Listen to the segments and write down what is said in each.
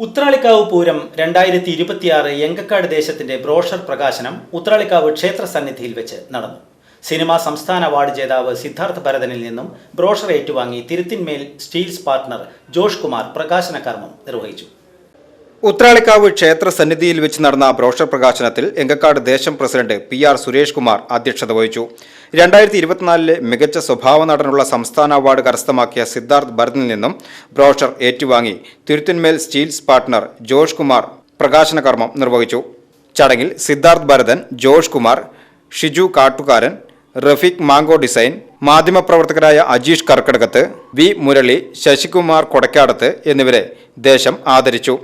Uthralikkavu Pooram രണ്ടായിരത്തി ഇരുപത്തിയാറ് എങ്കക്കാട് ദേശത്തിന്റെ ബ്രോഷർ പ്രകാശനം ഉത്രാളിക്കാവ് ക്ഷേത്ര സന്നിധിയിൽ വെച്ച് നടന്നു. സിനിമാ സംസ്ഥാന അവാർഡ് ജേതാവ് സിദ്ധാർത്ഥ ഭരതനിൽ നിന്നും ബ്രോഷർ ഏറ്റുവാങ്ങി തിരുത്തിന്മേൽ സ്റ്റീൽസ് പാർട്ണർ ജോഷ് കുമാർ പ്രകാശന കർമ്മം നിർവഹിച്ചു. ഉത്രാളിക്കാവ് ക്ഷേത്ര സന്നിധിയിൽ വെച്ച് നടന്ന ബ്രോഷർ പ്രകാശനത്തിൽ എങ്കക്കാട് ദേശം president P R Suresh Kumar അധ്യക്ഷത വഹിച്ചു. രണ്ടായിരത്തി ഇരുപത്തിനാലിലെ മികച്ച സ്വഭാവ നടനുള്ള സംസ്ഥാന അവാർഡ് കരസ്ഥമാക്കിയ സിദ്ധാർത്ഥ് ഭരതിൽ നിന്നും ബ്രോഷർ ഏറ്റുവാങ്ങി. തിരുത്തിന്മേൽ സ്റ്റീൽസ് പാർട്ട്ണർ ജോഷ് കുമാർ പ്രകാശന കർമ്മം നിർവഹിച്ചു. ചടങ്ങിൽ സിദ്ധാർത്ഥ് ഭരതൻ ജോഷ് കുമാർ ഷിജു കാട്ടുകാരൻ റഫീഖ് മാങ്കോ ഡിസൈൻ മാധ്യമപ്രവർത്തകരായ അജീഷ് കർക്കടകത്ത് വി മുരളി ശശികുമാർ കൊടക്കാടത്ത് എന്നിവരെ ദേശം ആദരിച്ചു.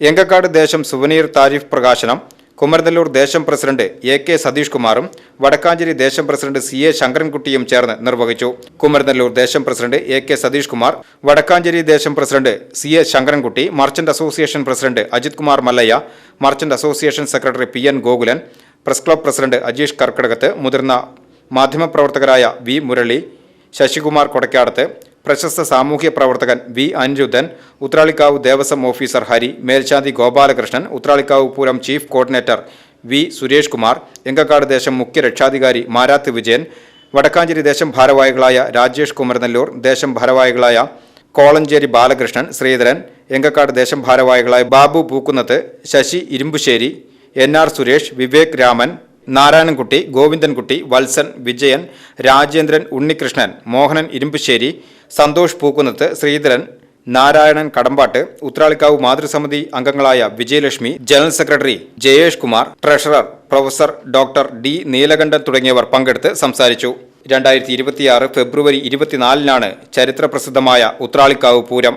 എങ്കക്കാട് ദേശം സുവനീർ താരിഫ് പ്രകാശനം കുമരനെല്ലൂർ ദേശം പ്രസിഡന്റ് എ കെ സതീഷ് കുമാറും വടക്കാഞ്ചേരി ദേശം പ്രസിഡന്റ് സി എ ശങ്കരൻകുട്ടിയും ചേർന്ന് നിർവഹിച്ചു. കുമരനെല്ലൂർ ദേശം president A K Satheesh Kumar Vadakkanchery ദേശം president C A Sankarankutty merchant association president Ajith Kumar Mallayya merchant association secretary P N Gokulan press club president Ajeesh Karkidakath മുതിർന്ന മാധ്യമപ്രവർത്തകരായ V Murali Sasikumar Kodakkadath പ്രശസ്ത സാമൂഹ്യ പ്രവർത്തകൻ V Aniruddhan Uthralikkavu Devaswom officer Hari മേൽശാന്തി Gopalakrishnan Uthralikkavu Pooram chief coordinator V Suresh Kumar Engakkad ദേശം മുഖ്യ രക്ഷാധികാരി മാരാത്ത് വിജയൻ വടക്കാഞ്ചേരി ദേശം ഭാരവാഹികളായ രാജേഷ് കുമരനെല്ലൂർ ദേശം ഭാരവാഹികളായ കോളഞ്ചേരി ബാലകൃഷ്ണൻ ശ്രീധരൻ എങ്കക്കാട് ദേശം ഭാരവാഹികളായ ബാബു പൂക്കുന്നത്ത് ശശി ഇരുമ്പുശ്ശേരി എൻ ആർ സുരേഷ് വിവേക് രാമൻ നാരായണൻകുട്ടി ഗോവിന്ദൻകുട്ടി വത്സൻ വിജയൻ രാജേന്ദ്രൻ ഉണ്ണികൃഷ്ണൻ മോഹനൻ ഇരുമ്പുശ്ശേരി സന്തോഷ് പൂക്കുന്നത്ത് ശ്രീധരൻ നാരായണൻ കടമ്പാട്ട് ഉത്രാളിക്കാവ് മാതൃസമിതി അംഗങ്ങളായ Vijayalakshmi general secretary Jayesh Kumar treasurer professor doctor D Neelakantan തുടങ്ങിയവർ പങ്കെടുത്ത് സംസാരിച്ചു. രണ്ടായിരത്തി ഇരുപത്തിയാറ് ഫെബ്രുവരി ഇരുപത്തിനാലിനാണ് ചരിത്രപ്രസിദ്ധമായ ഉത്രാളിക്കാവ് പൂരം.